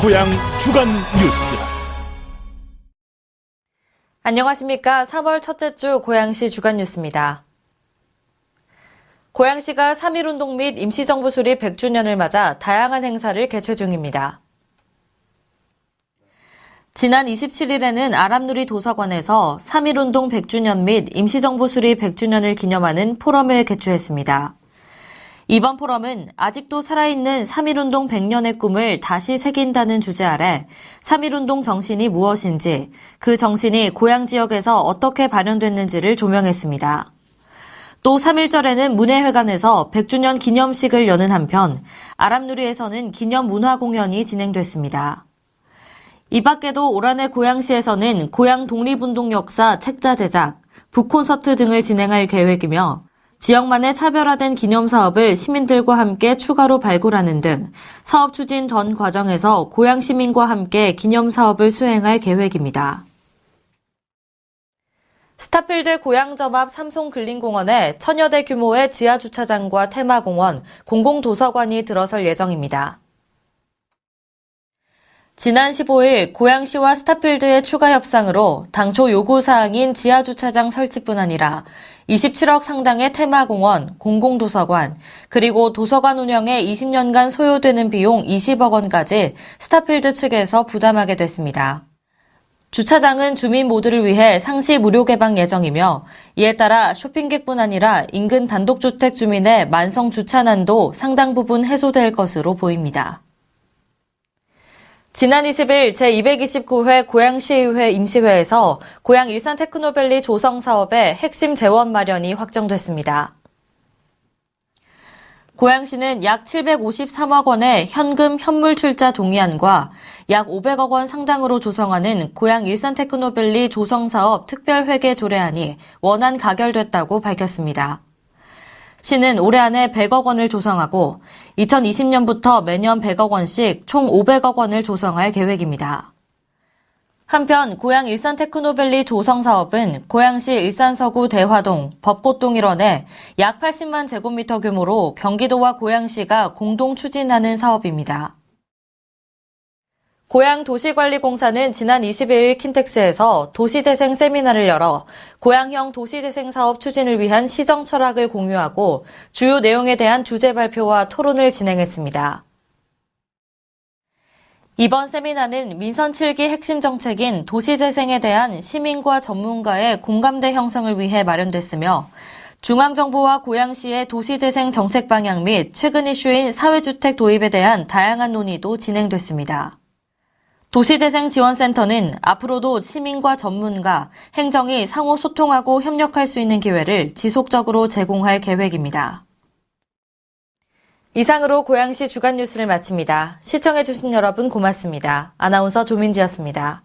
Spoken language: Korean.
고향 주간 뉴스. 안녕하십니까. 3월 첫째 주 고양시 주간 뉴스입니다. 고양시가 3.1운동 및 임시정부 수립 100주년을 맞아 다양한 행사를 개최 중입니다. 지난 27일에는 아람누리 도서관에서 3.1운동 100주년 및 임시정부 수립 100주년을 기념하는 포럼을 개최했습니다. 이번 포럼은 아직도 살아있는 3.1운동 100년의 꿈을 다시 새긴다는 주제 아래 3.1운동 정신이 무엇인지, 그 정신이 고향 지역에서 어떻게 발현됐는지를 조명했습니다. 또 3.1절에는 문예회관에서 100주년 기념식을 여는 한편 아람누리에서는 기념 문화 공연이 진행됐습니다. 이 밖에도 올 한해 고양시에서는 고향 독립운동 역사 책자 제작, 북콘서트 등을 진행할 계획이며 지역만의 차별화된 기념 사업을 시민들과 함께 추가로 발굴하는 등 사업 추진 전 과정에서 고향 시민과 함께 기념 사업을 수행할 계획입니다. 스타필드 고향점 앞 삼송근린공원에 천여 대 규모의 지하주차장과 테마공원, 공공도서관이 들어설 예정입니다. 지난 15일 고양시와 스타필드의 추가 협상으로 당초 요구사항인 지하주차장 설치뿐 아니라 27억 상당의 테마공원, 공공도서관, 그리고 도서관 운영에 20년간 소요되는 비용 20억 원까지 스타필드 측에서 부담하게 됐습니다. 주차장은 주민 모두를 위해 상시 무료 개방 예정이며 이에 따라 쇼핑객뿐 아니라 인근 단독주택 주민의 만성 주차난도 상당 부분 해소될 것으로 보입니다. 지난 20일 제229회 고양시의회 임시회에서 고양 일산 테크노밸리 조성 사업의 핵심 재원 마련이 확정됐습니다. 고양시는 약 753억 원의 현금 현물 출자 동의안과 약 500억 원 상당으로 조성하는 고양 일산 테크노밸리 조성 사업 특별 회계 조례안이 원안 가결됐다고 밝혔습니다. 시는 올해 안에 100억 원을 조성하고 2020년부터 매년 100억 원씩 총 500억 원을 조성할 계획입니다. 한편 고양 일산 테크노밸리 조성 사업은 고양시 일산서구 대화동, 법고동 일원에 약 80만 제곱미터 규모로 경기도와 고양시가 공동 추진하는 사업입니다. 고양 도시관리공사는 지난 22일 킨텍스에서 도시재생 세미나를 열어 고양형 도시재생 사업 추진을 위한 시정 철학을 공유하고 주요 내용에 대한 주제 발표와 토론을 진행했습니다. 이번 세미나는 민선 7기 핵심 정책인 도시재생에 대한 시민과 전문가의 공감대 형성을 위해 마련됐으며 중앙정부와 고양시의 도시재생 정책 방향 및 최근 이슈인 사회주택 도입에 대한 다양한 논의도 진행됐습니다. 도시재생지원센터는 앞으로도 시민과 전문가, 행정이 상호 소통하고 협력할 수 있는 기회를 지속적으로 제공할 계획입니다. 이상으로 고양시 주간 뉴스를 마칩니다. 시청해주신 여러분 고맙습니다. 아나운서 조민지였습니다.